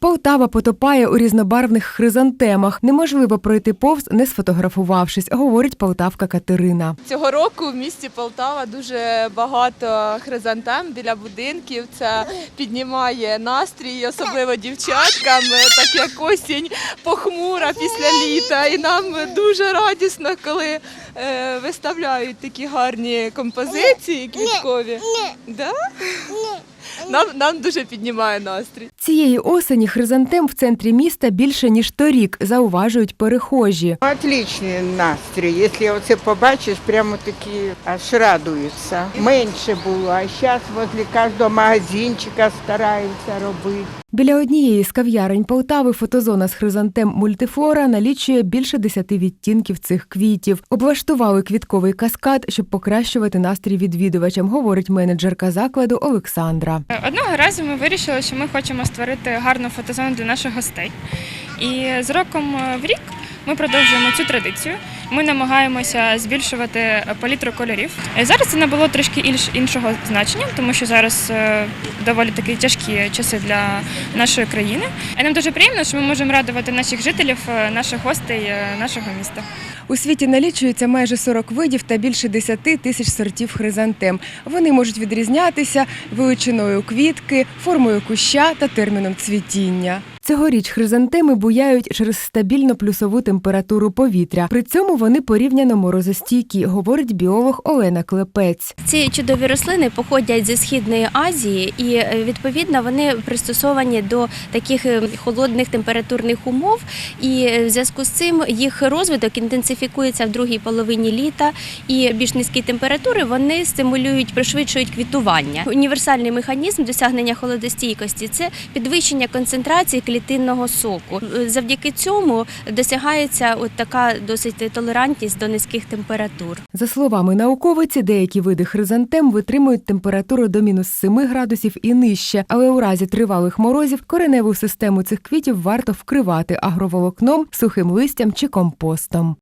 Полтава потопає у різнобарвних хризантемах. Неможливо пройти повз, не сфотографувавшись, говорить полтавка Катерина. Цього року в місті Полтава дуже багато хризантем біля будинків. Це піднімає настрій, особливо дівчаткам, так як осінь похмура після літа. І нам дуже радісно, коли е, виставляють такі гарні композиції квіткові. Да? Нам, нам дуже піднімає настрій. Цієї осені хризантем в центрі міста більше ніж торік, зауважують перехожі. Отличний настрій. Якщо оце побачиш, прямо такі аж радуються. Менше було, а зараз возле кожного магазинчика стараються робити. Біля однієї з кав'ярень Полтави фотозона з хризантем мультифлора налічує більше десяти відтінків цих квітів. Облаштували квітковий каскад, щоб покращувати настрій відвідувачам, говорить менеджерка закладу Олександра. Одного разу ми вирішили, що ми хочемо створити гарну фотозону для наших гостей. І з роком в рік ми продовжуємо цю традицію. Ми намагаємося збільшувати палітру кольорів. Е, Зараз це набуло трішки ільш- іншого значення, тому що зараз е, доволі такі тяжкі часи для нашої країни. І нам дуже приємно, що ми можемо радувати наших жителів, е, наших гостей е, нашого міста. У світі налічується майже 40 видів та більше 10 тисяч сортів хризантем. Вони можуть відрізнятися величиною квітки, формою куща та терміном цвітіння. Цьогоріч хризантеми буяють через стабільно плюсову температуру повітря. При цьому вони порівняно морозостійкі, говорить біолог Олена Клепець. Ці чудові рослини походять зі східної Азії, і е, відповідно вони пристосовані до таких е, холодних температурних умов. І е, в зв'язку з цим їх розвиток інтенсифікується в другій половині літа, і більш низькі температури вони стимулюють, пришвидшують квітування. Універсальний механізм досягнення холодостійкості це підвищення концентрації клітинного соку. Завдяки цьому досягається от така досить толерантність до низьких температур. За словами науковиці, деякі види хризантем витримують температуру до мінус 7 градусів і нижче, але у разі тривалих морозів кореневу систему цих квітів варто вкривати агроволокном, сухим листям чи компостом.